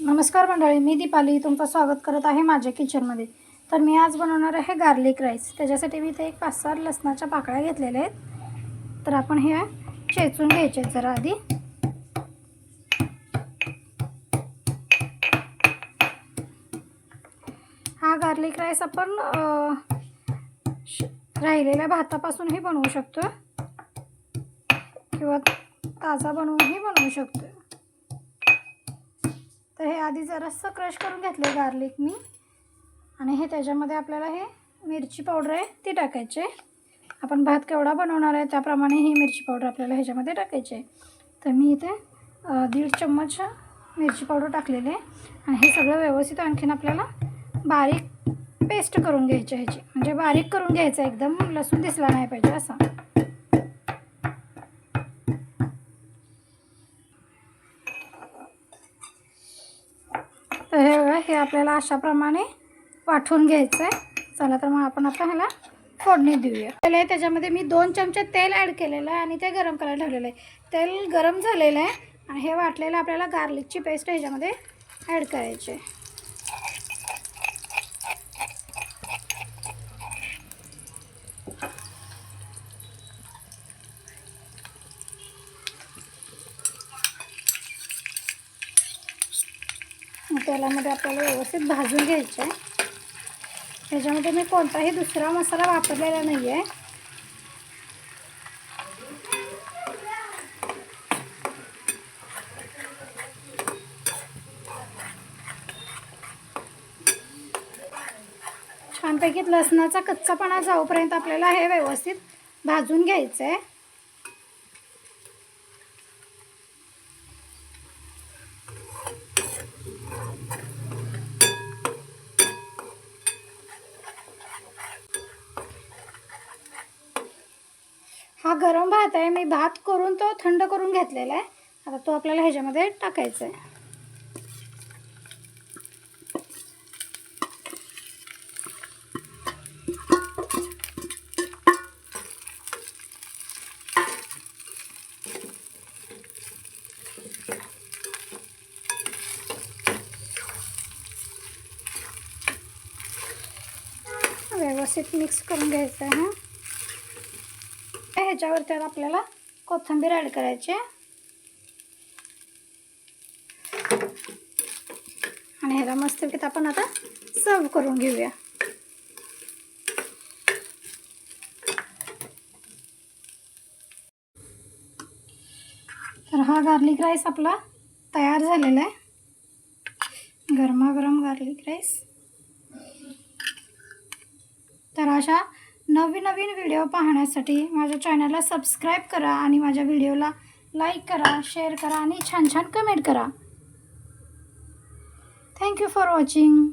नमस्कार मंडळी मी दीपाली. तुमचं स्वागत करत आहे माझ्या किचनमध्ये. तर मी आज बनवणार आहे गार्लिक राईस. त्याच्यासाठी मी इथे एक पाच सहा लसणाच्या पाकळ्या घेतलेल्या आहेत. तर आपण हे चेचून घ्यायचे आहेत जरा आधी. हा गार्लिक राईस आपण श- राहिलेल्या भातापासूनही बनवू शकतो किंवा ताजा बनवूनही बनवू शकतो तर हे आधी जरासं क्रश करून घेतलं गार्लिक मी. आणि हे त्याच्यामध्ये आपल्याला हे मिरची पावडर आहे ती टाकायची आहे. आपण भात केवढा बनवणार आहे त्याप्रमाणे ही मिरची पावडर आपल्याला ह्याच्यामध्ये टाकायची आहे. तर मी इथे दीड चम्मच मिरची पावडर टाकलेली आहे. आणि हे सगळं व्यवस्थित आणखीन आपल्याला बारीक पेस्ट करून घ्यायची ह्याची. म्हणजे बारीक करून घ्यायचं आहे, एकदम लसूण दिसला नाही पाहिजे असं तर हे आपल्याला अशाप्रमाणे वाटून घ्यायचं आहे चला तर मग आपण आता ह्याला फोडणी देऊया. पहिले त्याच्यामध्ये मी दोन चमचे तेल ॲड केलेलं आहे आणि ते गरम करायला ठेवलेलं आहे. तेल गरम झालेलं आहे आणि हे वाटलेलं आपल्याला गार्लिकची पेस्ट ह्याच्यामध्ये ॲड करायची आहे तेलामध्ये आपल्याला व्यवस्थित भाजून घ्यायचं आहे. ह्याच्यामध्ये मी कोणताही दुसरा मसाला वापरलेला नाही आहे छानपैकी लसणाचा कच्चापणा जाऊपर्यंत आपल्याला हे व्यवस्थित भाजून घ्यायचं आहे हा गरम भात आहे. मी भात करून तो थंड करून घेतलेला आहे. आता तो आपल्याला ह्याच्यामध्ये टाकायचा आहे व्यवस्थित मिक्स करून घ्यायचं आहे ह्याच्यावरती आता आपल्याला कोथिंबीर ॲड करायची आहे. आणि ह्याला मस्तपैकी आपण आता सर्व करून घेऊया. तर हा गार्लिक राईस आपला तयार झालेला आहे. गरमागरम गार्लिक राईस तर अशा नवीन नवीन व्हिडिओ पाहण्यासाठी माझ्या चॅनलला सबस्क्राईब करा आणि माझ्या व्हिडिओला लाईक करा शेअर करा आणि छान छान कमेंट करा थँक्यू फॉर वॉचिंग